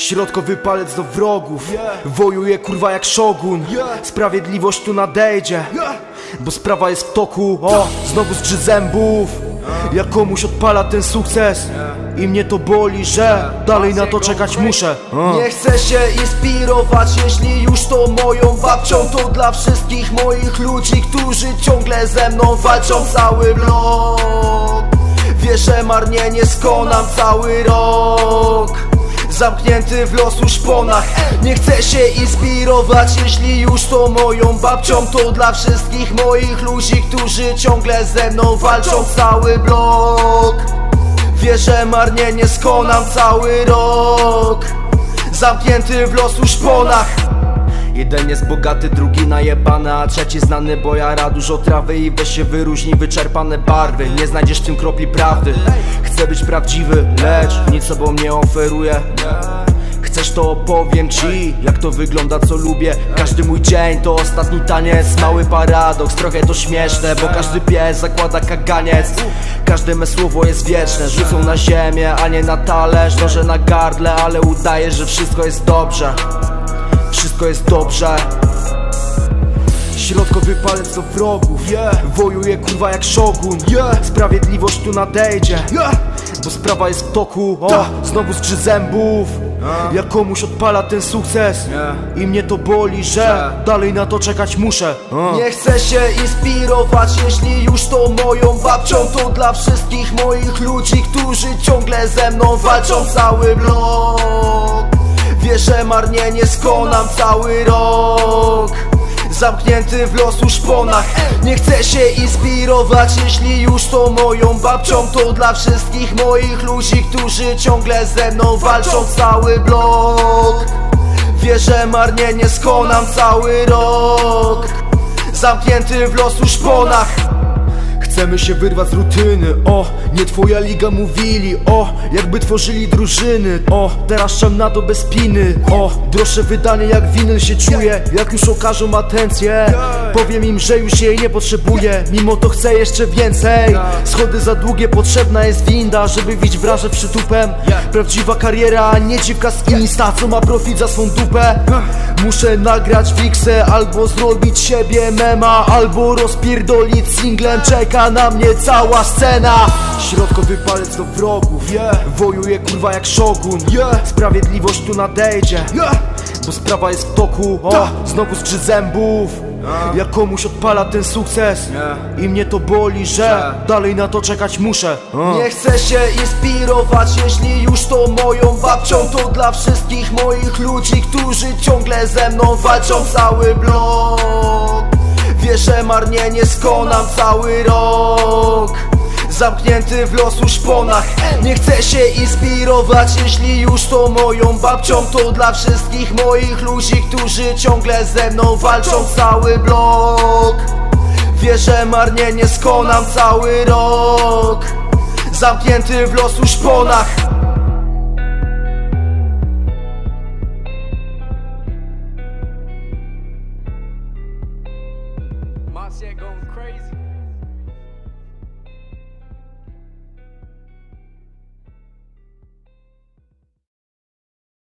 Środkowy palec do wrogów. Wojuje kurwa jak szogun. Sprawiedliwość tu nadejdzie. Bo sprawa jest w toku. O, znowu z trzy zębów. Jak komuś odpala ten sukces I mnie to boli, że Dalej na to czekać muszę. Nie chcę się inspirować, jeśli już to moją babcią To dla wszystkich moich ludzi, którzy ciągle ze mną walczą Cały blok. Wiesz, że marnie nie skonam cały rok Zamknięty w losu szponach. Nie chcę się inspirować, jeśli już to moją babcią To dla wszystkich moich ludzi, którzy ciągle ze mną walczą. Cały blok. Wiesz, że marnie nie skonam cały rok. Zamknięty w losu szponach. Jeden jest bogaty, drugi najebany, a trzeci znany, bo jara dużo trawy i weź się wyróżni wyczerpane barwy. Nie znajdziesz w tym kropli prawdy Chcę być prawdziwy, lecz nic sobą nie oferuję. Chcesz to opowiem ci, jak to wygląda, co lubię. Każdy mój dzień to ostatni taniec. Mały paradoks, trochę to śmieszne Bo każdy pies zakłada kaganiec. Każde me słowo jest wieczne Rzucą na ziemię, a nie na talerz. Noże na gardle, ale udaje, że wszystko jest dobrze. Wszystko jest dobrze. Środkowy palec do wrogów. Wojuje kurwa jak szogun. Sprawiedliwość tu nadejdzie Bo sprawa jest w toku. O, znowu z trzy zębów Jak komuś odpala ten sukces I mnie to boli, że Dalej na to czekać muszę. Nie chcę się inspirować, jeśli już to moją babcią To dla wszystkich moich ludzi, którzy ciągle ze mną walczą Cały blok. Wiesz, że marnie nie skonam cały rok Zamknięty w losu szponach. Nie chcę się inspirować, jeśli już to moją babcią To dla wszystkich moich ludzi, którzy ciągle ze mną walczą. Cały blok. Wiesz, że marnie nie skonam cały rok. Zamknięty w losu szponach Chcemy się wyrwać z rutyny, o, nie twoja liga mówili, o, jakby tworzyli drużyny, o, teraz czam na to bez piny, o, droższe wydanie jak winyl się czuje, jak już okażą atencję, powiem im, że już jej nie potrzebuję, mimo to chcę jeszcze więcej, schody za długie, potrzebna jest winda, żeby widzieć wrażę przytupem, prawdziwa kariera, a nie dziwka z Insta, co ma profit za swą dupę, muszę nagrać wiksę, albo zrobić siebie mema, albo rozpierdolić singlem, czeka na mnie cała scena. Środkowy palec do wrogów Wojuje kurwa jak szogun Sprawiedliwość tu nadejdzie Bo sprawa jest w toku O, znowu z trzy zębów. Jak komuś odpala ten sukces I mnie to boli, że Dalej na to czekać muszę O. Nie chcę się inspirować, jeśli już to moją babcią To dla wszystkich moich ludzi, którzy ciągle ze mną walczą Cały blok Wiesz, że marnie nie skonam cały rok. Zamknięty w losu szponach. Nie chcę się inspirować, jeśli już to moją babcią To dla wszystkich moich ludzi, którzy ciągle ze mną walczą Cały blok. Wiesz, że marnie nie skonam cały rok. Zamknięty w losu szponach Pontiac going crazy.